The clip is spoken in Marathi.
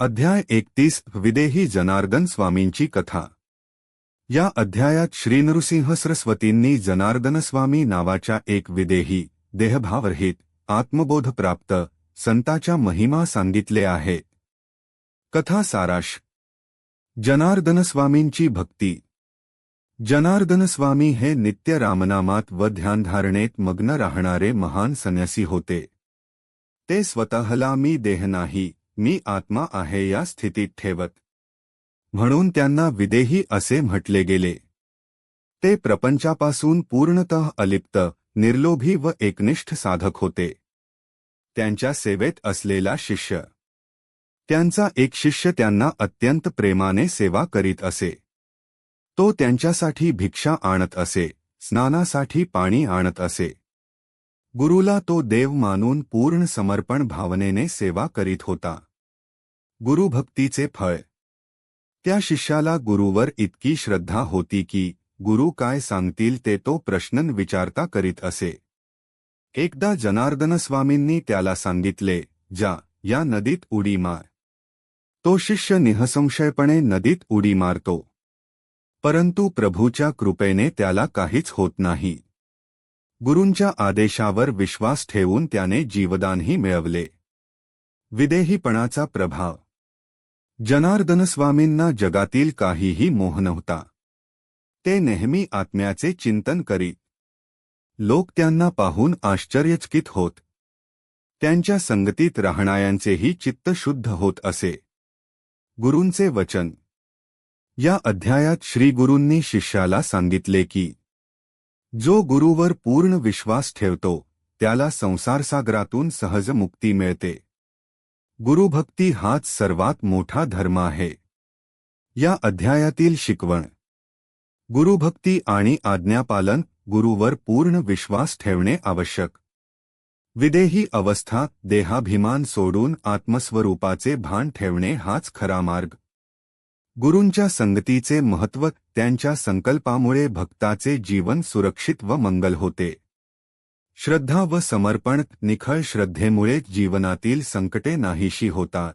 अध्याय एकतीस विदेही जनार्दन स्वामींची कथा. या अध्यायात श्रीनृसिंह सरस्वतींनी जनार्दनस्वामी नावाच्या एक विदेही देहभावरहित आत्मबोधप्राप्त संताच्या महिमा सांगितले आहे. कथा साराश. जनार्दनस्वामींची भक्ती. जनार्दनस्वामी हे नित्य रामनामात व ध्यानधारणेत मग्न राहणारे महान संन्यासी होते. ते स्वतःला मी देह नाही मी आत्मा आहे या स्थितीत ठेवत. म्हणून त्यांना विदेही असे म्हटले गेले. ते प्रपंचापासून पूर्णतः अलिप्त निर्लोभी व एकनिष्ठ साधक होते. त्यांच्या सेवेत असलेला शिष्य. त्यांचा एक शिष्य त्यांना अत्यंत प्रेमाने सेवा करीत असे. तो त्यांच्यासाठी भिक्षा आणत असे स्नानासाठी पाणी आणत असे. गुरुला तो देव मानून पूर्ण समर्पण भावनेने सेवा करीत होता. गुरुभक्तीचे फळ. त्या शिष्याला गुरुवर इतकी श्रद्धा होती की गुरु काय सांगतील ते तो प्रश्न विचारता करीत असे. एकदा जनार्दनस्वामींनी त्याला सांगितले जा या नदीत उडी मार. तो शिष्य निहसंशयपणे नदीत उडी मारतो. परंतु प्रभूच्या कृपेने त्याला काहीच होत नाही. गुरूंच्या आदेशावर विश्वास ठेवून त्याने जीवदानही मिळवले. विदेहीपणाचा प्रभाव. जनार्दन स्वामींना जगातील काहीही मोह नव्हता ते नेहमी आत्म्याचे चिंतन करीत. लोक त्यांना पाहून आश्चर्यचकित होत. त्यांच्या संगतीत राहणाऱ्यांचेही चित्त शुद्ध होत असे. गुरूंचे वचन. या अध्यायात श्रीगुरूंनी शिष्याला सांगितले की जो गुरुवर पूर्ण विश्वास ठेवतो त्याला संसारसागरातून सहज मुक्ती मिळते. गुरुभक्ती हाच सर्वात मोठा धर्म आहे. या अध्यायातील शिकवण. गुरुभक्ती आणि आज्ञापालन गुरुवर पूर्ण विश्वास ठेवणे आवश्यक. विदेही अवस्था देहाभिमान सोडून आत्मस्वरूपाचे भान ठेवणे हाच खरा मार्ग. गुरूंच्या संगतीचे महत्त्व त्यांच्या संकल्पामुळे भक्ताचे जीवन सुरक्षित व मंगल होते. श्रद्धा व समर्पण निखळ श्रद्धेमुळे जीवनातील संकटे नाहीशी होतात.